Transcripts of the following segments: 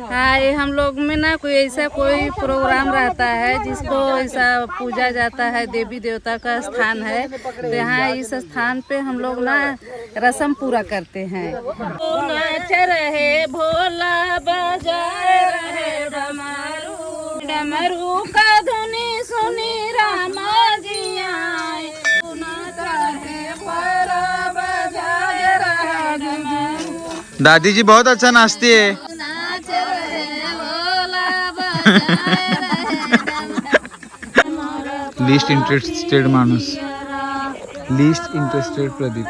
हाँ ये हम लोग में ना कोई ऐसा कोई प्रोग्राम रहता है जिसको ऐसा पूजा जाता है देवी देवता का स्थान है। तो यहाँ इस स्थान पे हम लोग ना रस्म पूरा करते हैं। नाच रहे भोला बजाए रहे डमरू डमरू का धुनी सुनी रामा जी आए। सुनत रहे भोला बजाए रहे डमरू। दादी जी बहुत अच्छा नाचती है। लिस्ट इंटरेस्टेड माणूस लिस्ट इंटरेस्टेड प्रदीप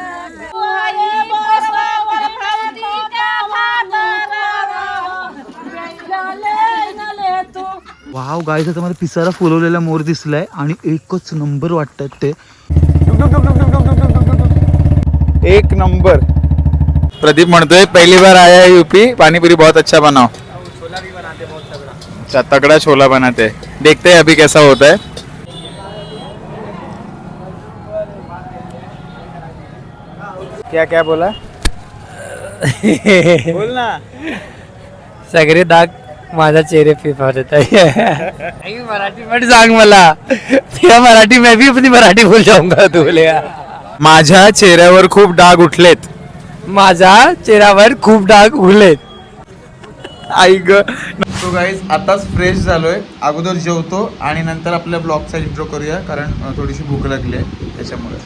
वाव गाईचा तर मला पिसारा फुलवलेला मोर दिसलाय आणि एकच नंबर वाटतात ते. एक नंबर प्रदीप म्हणतोय पहली बार आया है यूपी पानीपुरी बहुत अच्छा बनाओ. अच्छा तगड़ा छोला बनाते. हैं देखते हैं अभी कैसा होता है. क्या क्या बोला? बोल ना. सगळे दाग माझ्या चेहरे पे पड़ता है मराठी मत सांग मला. मराठी मैं भी अपनी मराठी बोल जाऊंगा तू बोलेगा माझ्या चेहऱ्यावर खूप डाग उठलेत. माझा चेहऱ्यावर खूप डाग उरलेत आई ग. सो गाईज आताच फ्रेश झालो आहे अगोदर जेवतो आणि नंतर आपल्या ब्लॉगचा इंट्रो करूया कारण थोडीशी भूक लागली आहे त्याच्यामुळे.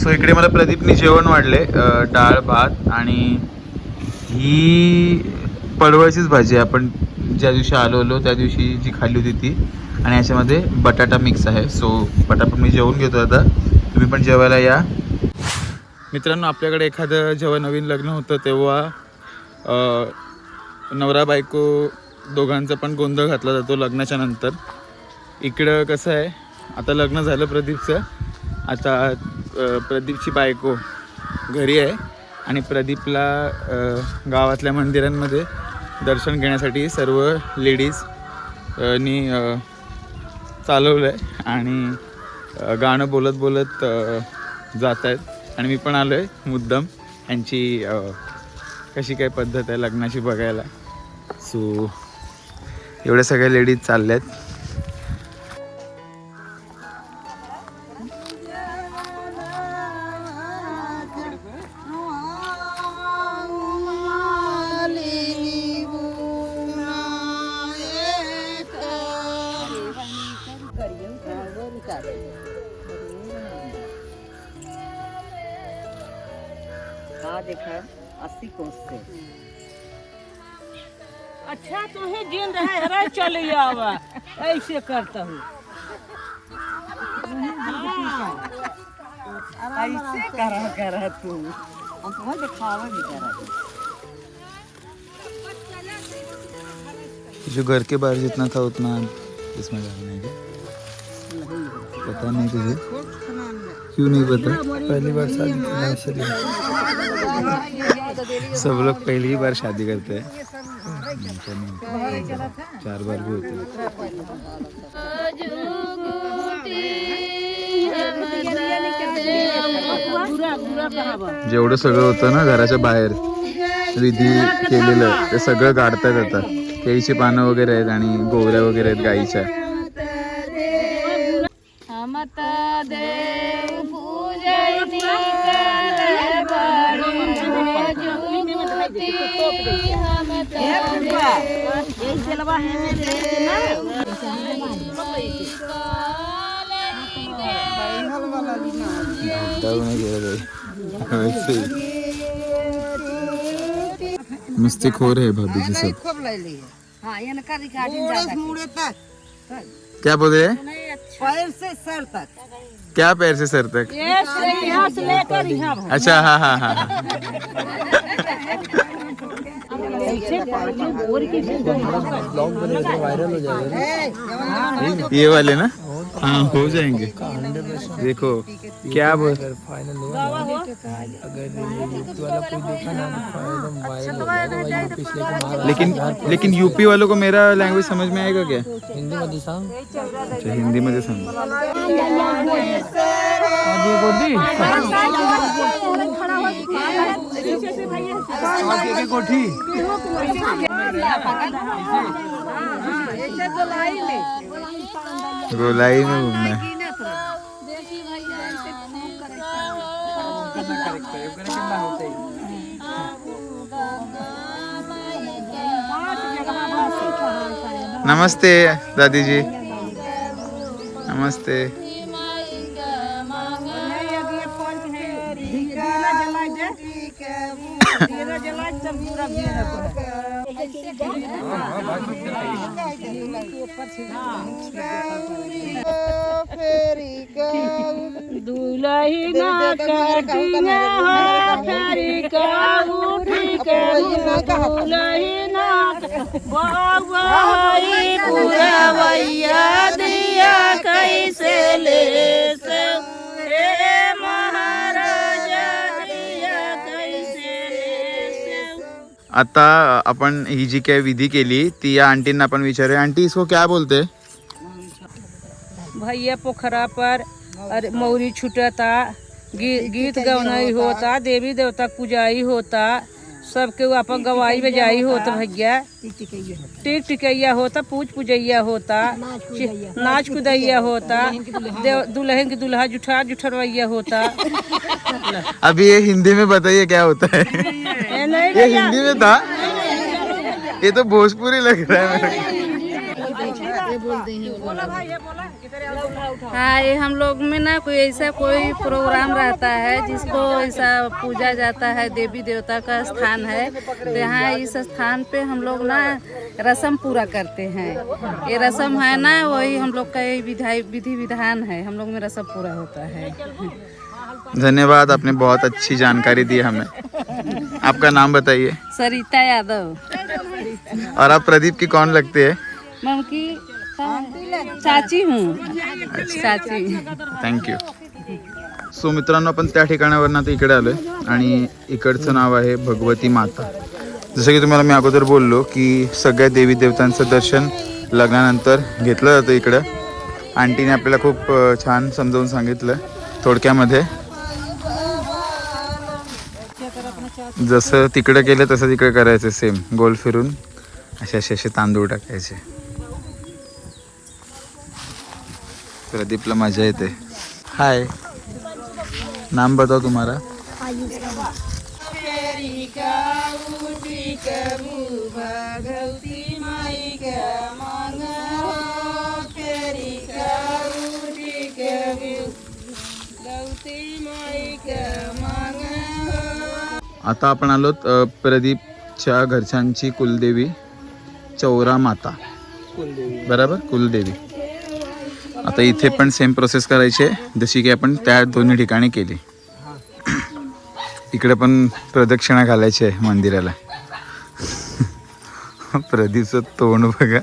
सो इकडे मला प्रदीपने जेवण वाढले डाळ भात आणि ही पडवळचीच भाजी आहे. आपण ज्या दिवशी आलो होलो त्या दिवशी जी खाल्ली होती ती. आणि याच्यामध्ये बटाटा मिक्स आहे. सो बटाटा मी जेवून घेतो आता. तुम्ही पण जेवायला या. मित्रांनो आपल्याकडे एखादं जेव्हा नवीन लग्न होतं तेव्हा नवरा बायको दोघांचा पण गोंधळ घातला जातो लग्नाच्या नंतर. इकडं कसं आहे आता लग्न झालं प्रदीपचं. आता प्रदीपची बायको घरी आहे आणि प्रदीपला गावातल्या मंदिरांमध्ये दर्शन घेण्यासाठी सर्व लेडीज नी चालवलं आहे आणि गाणं बोलत बोलत जात आहेत आणि मी पण आलो आहे मुद्दम यांची कशी काय पद्धत आहे लग्नाची बघायला. सो एवढ्या सगळ्या लेडीज चालल्यात. आहेत देखा अस्सी कोस से। अच्छा तुम्हें जिन रहे हरा चल आवा। ऐसे करता हूँ। ऐसे करा करा तू। हम तुम्हें दिखावा भी करा। जो घर के बाहर जितना था उतना इसमें डालना है क्या? पता नहीं तुझे। क्यों नहीं पता? पहली बार शादी सब लोग पहली बार शादी करते हैं। चार बार भी होते जेवढं सगळं होतं ना घराच्या बाहेर विधी केलेलं ते सगळं काढतात आता. केळीची पानं वगैरे आहेत आणि गोवऱ्या वगैरे आहेत गाईच्या. देव हमता घाटावर नाही गेलं काही. वैसे ही. मस्ती खोर है भाभी जी सब खूब ले लिए हाँ ये नका रिकॉर्डिंग ज्यादा मुड़े तक क्या बोल रहे हैं पैर से सर तक क्या पैर से सर तक ये से यहाँ से लेकर यहाँ अच्छा हाँ हाँ हाँ हाँ ये वाले ना? हाँ हो जाएंगे। देखो क्या बोल फाइनल हुआ ना अगर ये यूपी वाला कोई देखा ना तो एकदम वायरल हो जाएगा यूपी से लेके महाराष्ट्र लेकिन लेकिन यूपी वालों को मेरा लैंग्वेज समझ में आएगा क्या? हिंदी मध्ये सांग अच्छा हिंदी मध्ये सांग गोलाई में घूमना नमस्ते दादी जी। नमस्ते। दुलही ना कटिया फेरी का उठी दुलही ना बवाई पुरवैया दिया कैसे ले सब आता आपण ही जी काय विधी केली ती या आंटींना आपण विचारूया. आंटी इसको क्या बोलते? भैया पोखरा पर अरे मौरी छुटता गी, गीत गवनाई होता देवी देवता पूजाई होता। सबके अपन गवाई बजाई होता भैया। टिक टिकैया होता पूज पूजैया होता नाच कुदैया होता दुल्हन की दुल्हा जुठा जुठरवैया होता। अभी ये हिंदी में बताइए क्या होता है। ये हिंदी में था? ये तो भोजपुरी लग रहा है। हाँ ये हम लोग में ना कोई ऐसा कोई प्रोग्राम रहता है जिसको ऐसा पूजा जाता है देवी देवता का स्थान है। तो यहाँ इस स्थान पे हम लोग ना रस्म पूरा करते हैं। ये रस्म है ना वही हम लोग का ये विधाई विधि विधान है। हम लोग में रस्म पूरा होता है। धन्यवाद आपने बहुत अच्छी जानकारी दी हमें। आपका नाम बताइए। सरिता यादव। और आप प्रदीप की कौन लगती है? मैं उनकी चाची हूँ. चाची. थँक्यू सो मित्रांनो आपण त्या ठिकाणावरनं आता इकडे आलोय आणि इकडचं नाव आहे भगवती माता. जसं की तुम्हाला मी अगोदर बोललो की सगळ्या देवी देवतांचं दर्शन लग्नानंतर घेतलं जातं इकडं. आंटीने आपल्याला खूप छान समजावून सांगितलं थोडक्यामध्ये. जसं तिकडं केलं तसं तिकडे करायचं सेम गोल फिरून असे असे असे तांदूळ टाकायचे. प्रदीपला मजा येते. हाय नाम बताओ तुम्हारा. आता आपण आलोत प्रदीपच्या घरच्यांची कुलदेवी चौरा माता. बरोबर? कुलदेवी. आता इथे पण सेम प्रोसेस करायची आहे. जशी की आपण त्या दोन्ही ठिकाणी केली. इकडे पण प्रदक्षिणा घालायची आहे मंदिराला. प्रदीपचं तोंड बघा.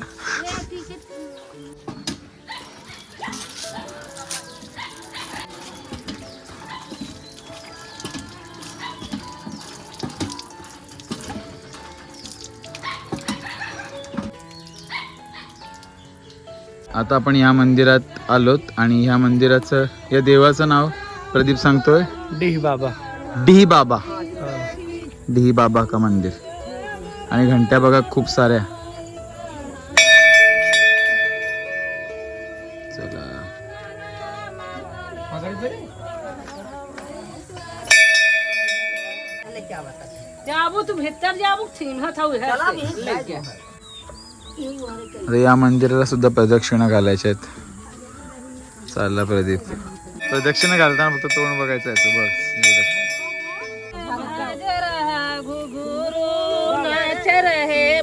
आता आपण या मंदिरात आलोत आणि ह्या मंदिराचं या देवाचं नाव प्रदीप सांगतोय? डीह बाबा. डी बाबा. डी बाबा का मंदिर. आणि घंट्या बघा खूप साऱ्या. चला. जाबू तू भीतर जाबू? थीम था अरे या मंदिराला सुद्धा प्रदक्षिणा घालायच्या आहेत. चालला प्रदीप. प्रदक्षिणा घालताना फक्त तोंड बघायचं आहे. तो बघ एवढंच.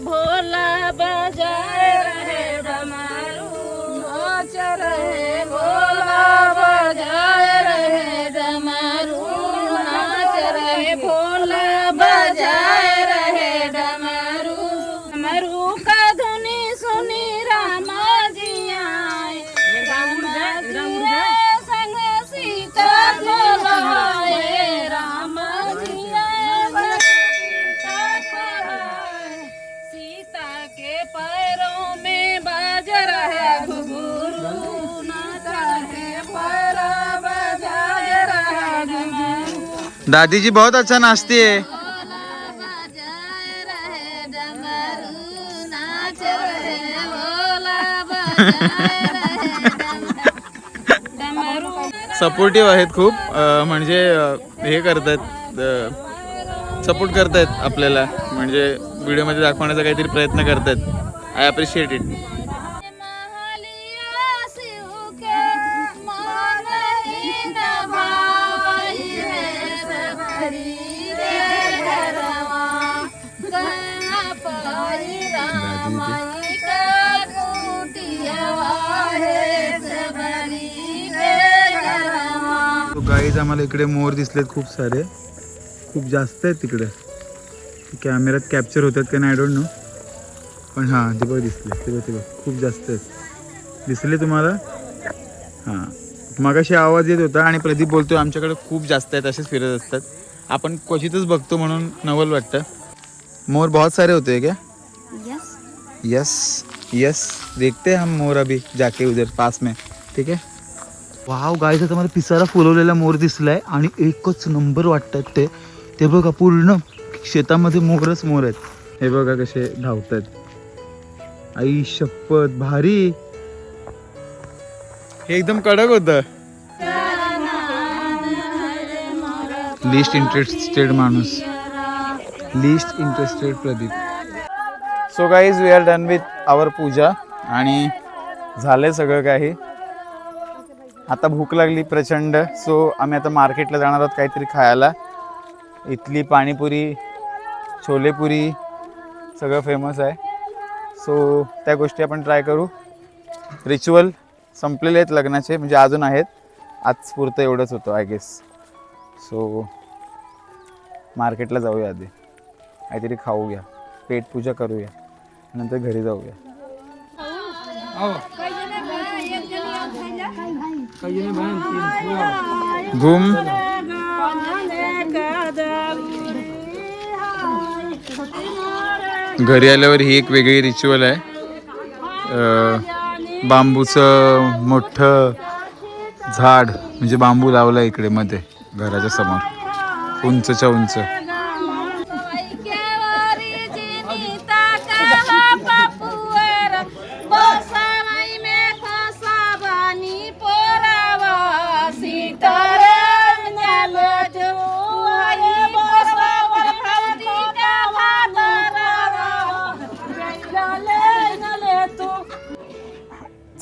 भोला बाजार दादी जी बहुत अच्छा नाचती है। सपोर्टिव्ह आहेत खूप म्हणजे हे करतायत सपोर्ट करतायत आपल्याला म्हणजे व्हिडिओमध्ये दाखवण्याचा काहीतरी प्रयत्न करतायत. आय अप्रिशिएट इट आम्हाला इकडे मोर दिसलेत खूप सारे. खूप जास्त आहेत तिकडे. कॅमेऱ्यात कॅप्चर होतात का नाही आय डोंट नो पण हां ते बघ दिसले. ते बघ ते बघ. खूप जास्त आहेत. दिसले तुम्हाला? हां. मगाशी आवाज येत होता आणि प्रदीप बोलतोय आमच्याकडे खूप जास्त आहेत असेच फिरत असतात. आपण क्वचितच बघतो म्हणून नवल वाटतं. मोर बहुत सारे होते क्या? यस यस यस देखते हैं हम मोर अभी जाके उधर पास में. ठीक है? वाव गायचं तर मला पिसारा फुलवलेला मोर दिसलाय आणि एकच नंबर वाटतात ते. ते बघा पूर्ण शेतामध्ये मोरच मोर आहेत. हे बघा कसे धावत आहेत आई शपथ भारी. हे एकदम कडक होतं. लिस्ट इंटरेस्टेड माणूस. Least interested Pradeep. So guys we are done with our puja. आणि झाले सगळं काही. आता भूक लागली प्रचंड. सो आम्ही आता मार्केटला जाणार आहोत काहीतरी खायला. इथली पाणीपुरी छोलेपुरी सगळं फेमस आहे. सो त्या गोष्टी आपण ट्राय करू. रिच्युअल संपलेले आहेत लग्नाचे म्हणजे अजून आहेत. आज पुरतं एवढंच होतं आय गेस सो मार्केटला जाऊया आधी. काहीतरी खाऊया. पेटपूजा करूया. नंतर घरी जाऊया. घुम. घरी आल्यावर ही एक वेगळी रिच्युअल आहे. बांबूचं मोठं झाड म्हणजे बांबू लावलं इकडे मध्ये घराच्या समोर. उंचच्या उंच.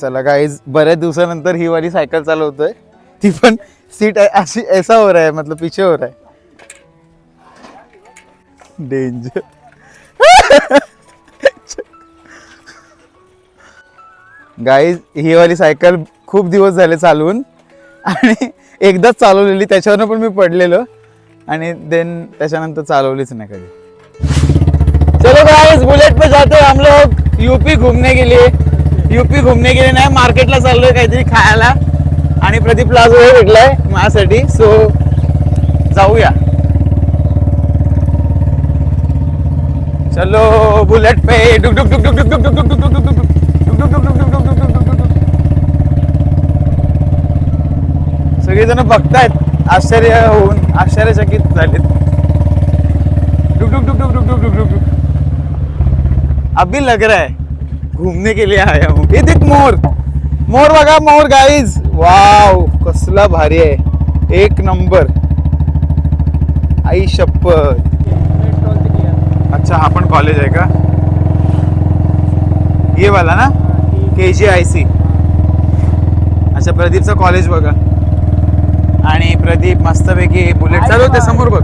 चला गाईज बऱ्याच दिवसानंतर ही वाली सायकल चालवतोय. ती पण सीट अशी ऐसा हो रहा है मतलब पीछे हो रहा है. डेंजर गाईज ही वाली सायकल खूप दिवस झाले चालवून. आणि एकदाच चालवलेली त्याच्यावरनं पण मी पडलेलो. आणि देन त्याच्यानंतर चालवलीच नाही कधी. चलो गाइस बुलेट पे जाते हैं हम लोग यूपी घूमने के लिए. यूपी घूमने गेले नाही मार्केटला चाललोय काहीतरी खायला आणि प्रदीप प्लाझो भेटलाय माझ्यासाठी सो जाऊया चलो बुलेट पे डुक डुक डुक डुक डुक डुक डुक डुक डुक डुक सगळेजण बघतायत आश्चर्य होऊन आश्चर्यचकित झालेत डुक डुक डुक डुक डुक डुक डुक डुक डुक अभी लग रहा है घूमने के लिए आया हूँ. ये देख मोर. मोर बघा मोर गाईज वाव कसला भारी आहे. एक नंबर आई शपथ. अच्छा हा पण कॉलेज आहे का? ये वाला ना? के जी आय सी अच्छा प्रदीपचं कॉलेज बघा. आणि प्रदीप मस्तपैकी बुलेट चालवते समोर बघ.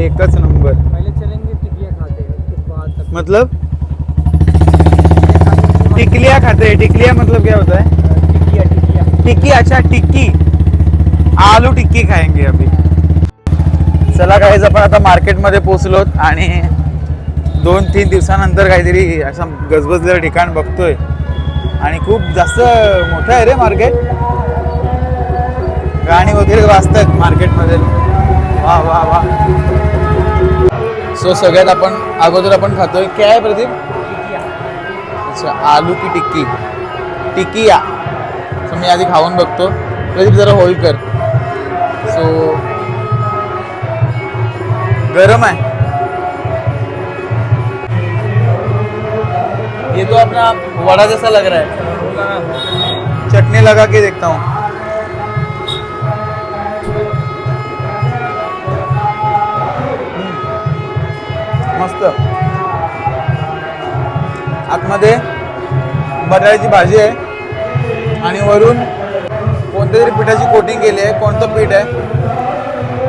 एकच नंबर मतलब टिकलिया खाते हैं। टिकलिया मतलब क्या होता है? टिकिया टिकिया टिक्की अच्छा टिक्की। आलू टिक्की खाएंगे अभी। चला काहीच आपण आता मार्केटमध्ये पोचलो आणि दोन तीन दिवसानंतर काहीतरी असं गजबजलेलं ठिकाण बघतोय. आणि खूप जास्त मोठं आहे रे मार्केट. गाणी वगैरे वाजतात मार्केटमध्ये. वा वा वा. सो सगळ्यात आपण अगोदर आपण खातोय. काय आहे प्रदीप? अच्छा आलू की टिक्की. टिक्की या सो मी आधी खाऊन बघतो. प्रदीप जरा होल्ड कर. सो गरम आहे. ये तो अपना वड़ा जैसा लग रहा है. चटनी लगा के देखता हूँ. मस्त. आतमध्ये बटाट्याची भाजी आहे. आणि वरून कोणत्या तरी पिठाची कोटिंग केली आहे. कोणतं पीठ आहे.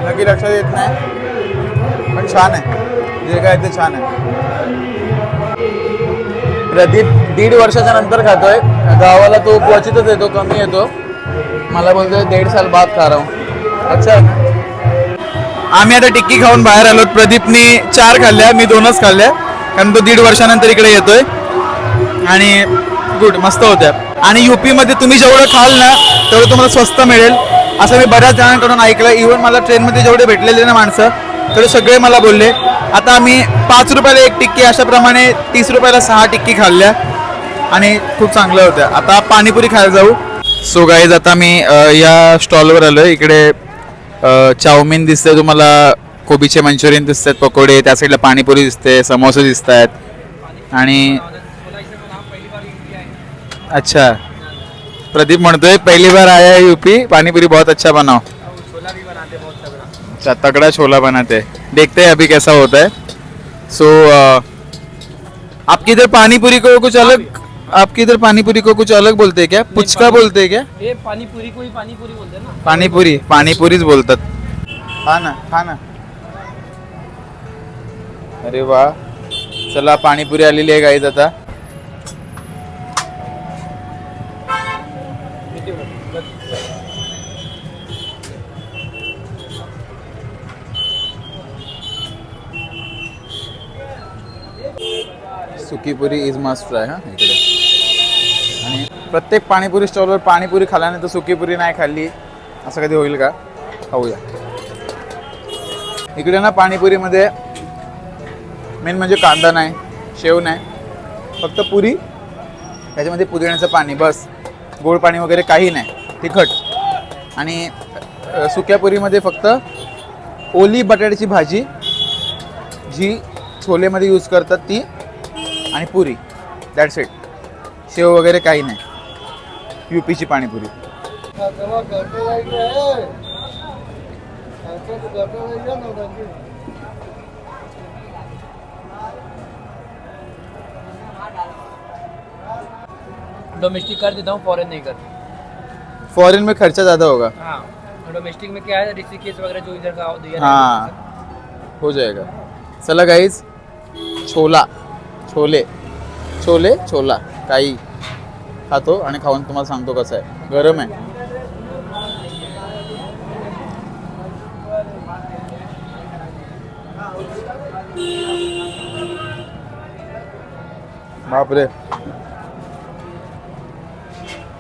नक्की लक्षात येत नाही. पण छान आहे. जे काय ते छान आहे. प्रदीप दीड वर्षाच्या नंतर खातोय. गावाला तो क्वचितच येतो कमी येतो. मला बोलतोय दीड साल बाद खा रहा हूं. अच्छा. आम्ही आता टिक्की खाऊन बाहेर आलो. प्रदीपने चार खाल्ल्या मी दोनच खाल्ल्या. कारण तो दीड वर्षानंतर इकडे येतोय. आणि गुड मस्त होत्या. आणि युपीमध्ये तुम्ही जेवढं खाल ना तेवढं तुम्हाला स्वस्त मिळेल. असं मी बऱ्याच जणांकडून ऐकलं. इव्हन मला ट्रेनमध्ये जेवढे भेटलेले ना माणसं तेवढे सगळे मला बोलले. आता आम्ही पाच रुपयाला एक टिक्की अशाप्रमाणे तीस रुपयाला सहा टिक्की खाल्ल्या. आणि खूप चांगल्या होत्या. आता पाणीपुरी खायला जाऊ. सो गाईज आता मी या स्टॉलवर आलो इकडे चाऊमिन दिसते तुम्हाला कोबीचे मंचुरियन दिसतात पकोडे त्या साईडला पाणीपुरी दिसते समोसे दिसत आहेत आणि अच्छा प्रदीप म्हणतोय पहिली बार आया यूपी पानीपुरी बहुत अच्छा बनाओ. अच्छा तगड़ा छोला बनाते. देखते हैं अभी कैसा होता है. सो आपकी इधर पानीपुरी को कुछ अलग आपकी इधर पानीपुरी को कुछ अलग बोलते हैं क्या? पुचका बोलते हैं क्या? ये पानीपुरी को ही पानीपुरी बोलते हैं ना। पाणीपुरी पाणीपुरीच बोलतात. हा ना हा ना अरे वा चला पाणीपुरी आलेली आहे गाईज आता. सुकीपुरी इज मस्ट ट्राय हा इकडे. प्रत्येक पाणीपुरी स्टॉलवर पाणीपुरी खाल्यानंतर सुकीपुरी नाही खाल्ली. असं कधी होईल का? खाऊया. इकडे ना पाणीपुरीमध्ये मेन म्हणजे कांदा नाही शेव नाही फक्त पुरी त्याच्यामध्ये पुदिण्याचं पाणी बस. गोड पाणी वगैरे काही नाही तिखट. आणि सुक्या पुरीमध्ये फक्त ओली बटाट्याची भाजी जी छोलेमध्ये यूज करतात ती आणि पुरी. दॅट्स इट शेव वगैरे काही नाही. युपीची पाणीपुरी डोमेस्टिक कर देता हूँ फॉरेन नहीं कर फॉरेन में खर्चा ज़्यादा होगा। हाँ डोमेस्टिक में क्या है ऋषिकेश वगैरह जो इधर का दिया हाँ। हो जाएगा। चला गाईज छोला छोले छोले छोला काही खातो आणि खाऊन तुम्हाला सांगतो कसं आहे. गरम आहे. बापरे.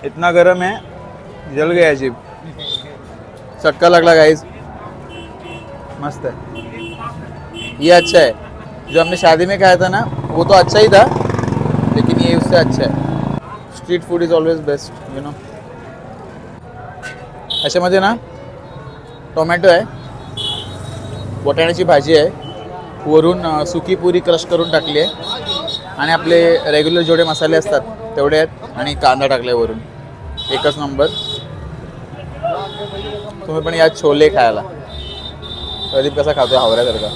इतना गरम है जल गया जीभ. चक्का लगला गाइस मस्त है ये अच्छा है. जो हमने शादी में खाया था ना वो तो अच्छा ही था लेकिन ये उससे अच्छा है. Street food is always best you know अशामध्ये ना टोमॅटो आहे वाटाण्याची भाजी आहे वरून सुकी पुरी क्रश करून टाकली आहे आणि आपले रेग्युलर जेवढे मसाले असतात तेवढे आहेत आणि कांदा टाकला वरून. एकच नंबर तुम्ही पण या छोले खायला. प्रदीप कसा खातोय हावऱ्यासारखा.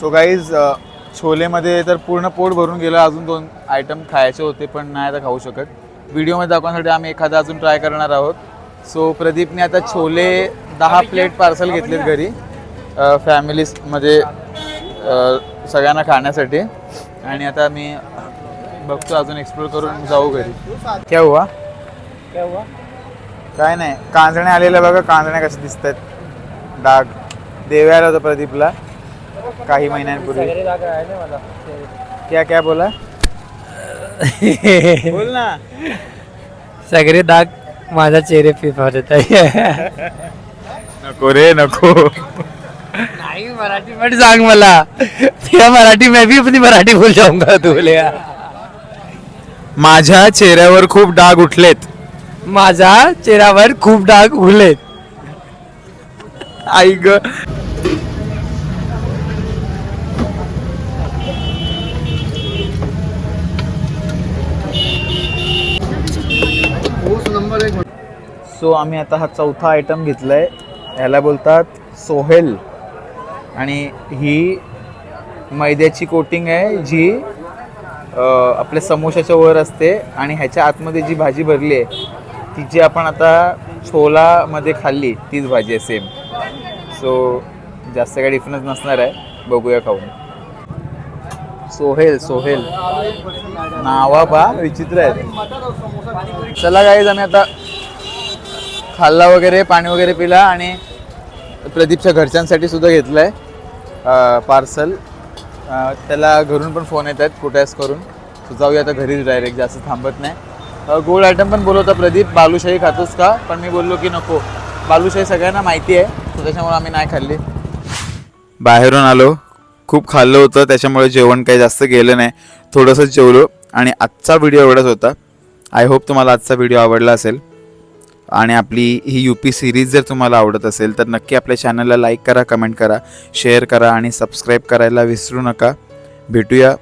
सो गाईज छोलेमध्ये तर पूर्ण पोट भरून गेलं अजून दोन आयटम खायचे होते पण नाही आता खाऊ शकत. व्हिडिओमध्ये दाखवण्यासाठी आम्ही एखादा अजून ट्राय करणार आहोत. सो प्रदीपने आता छोले दहा प्लेट पार्सल घेतलेत घरी. फॅमिलीजमध्ये सगळ्यांना खाण्यासाठी. आणि आता मी बघतो अजून एक्सप्लोर करून जाऊ घरी. क्या हुआ? क्या हुआ? काय नाही. कांजणे आलेल्या बघा. कांजण्या कशा दिसत आहेत डाग. देव्याला होतं प्रदीपला. काही महिन्यांपूर्वी. सगरे दाग आहे ना मला. क्या क्या बोला? बोल ना. सगरे दाग माझ्या चेहरे पे पडत आहे नको रे नको. नाही मराठी मध्ये सांग मला. तेव्हा मराठी मैं भी अपनी मराठी बोल जाऊंगा तू बोलेगा माझ्या चेहऱ्यावर खूप डाग उठलेत. माझ्या चेहऱ्यावर खूप डाग उरलेत आई ग. सो आम्ही आता हा चौथा आयटम घेतला आहे ह्याला बोलतात सोहेल. आणि ही मैद्याची कोटिंग आहे जी आपल्या समोशाच्या वर असते आणि ह्याच्या आतमध्ये जी भाजी भरली आहे ती जी आपण आता छोलामध्ये खाल्ली तीच भाजी आहे सेम सो जास्त काही डिफरन्स नसणार आहे. बघूया खाऊन. सोहेल सोहेल. नावा पा विचित्र आहे चला गाईज आम्ही आता खाल्ला वगैरे पाणी वगैरे पिला आणि प्रदीपच्या घरच्यांसाठी सुद्धा घेतलं आहे पार्सल. त्याला घरून पण फोन येत आहेत कुठेच करून. तू जाऊया आता घरीच डायरेक्ट जास्त थांबत नाही. गोड आयटम पण बोलवता प्रदीप बालुशाही खातोस का? पण मी बोललो की नको. बालुशाही सगळ्यांना माहिती आहे so त्याच्यामुळे आम्ही नाही खाल्ली. बाहेरून आलो. खूप खाल्लं होतं त्याच्यामुळे जेवण काही जास्त गेलं नाही. थोडंसंच जेवलो आणि आजचा व्हिडिओ एवढाच होता. आय होप तुम्हाला आजचा व्हिडिओ आवडला असेल. आणि आपली ही यू पी सिरीज जर तुम्हाला आवडत असेल तर नक्की आपल्या चॅनलला लाईक करा कमेंट करा शेअर करा आणि सबस्क्राईब करायला विसरू नका. भेटूया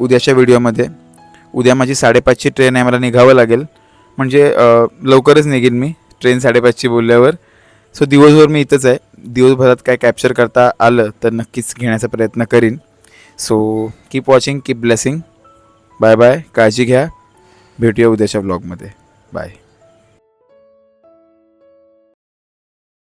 उद्याच्या व्हिडिओमध्ये उद्या माझी साडेपाचची ट्रेन आहे मला निघावं लागेल. म्हणजे लवकरच निघेन मी ट्रेन साडेपाचची बोलल्यावर. सो दिवसभर मी इथंच आहे. दिवसभरात काय कॅप्चर करता आलं तर नक्कीच घेण्याचा प्रयत्न करीन. So keep watching keep blessing bye bye काळजी घ्या. भेटूया उद्याच्या ब्लॉगमध्ये बाय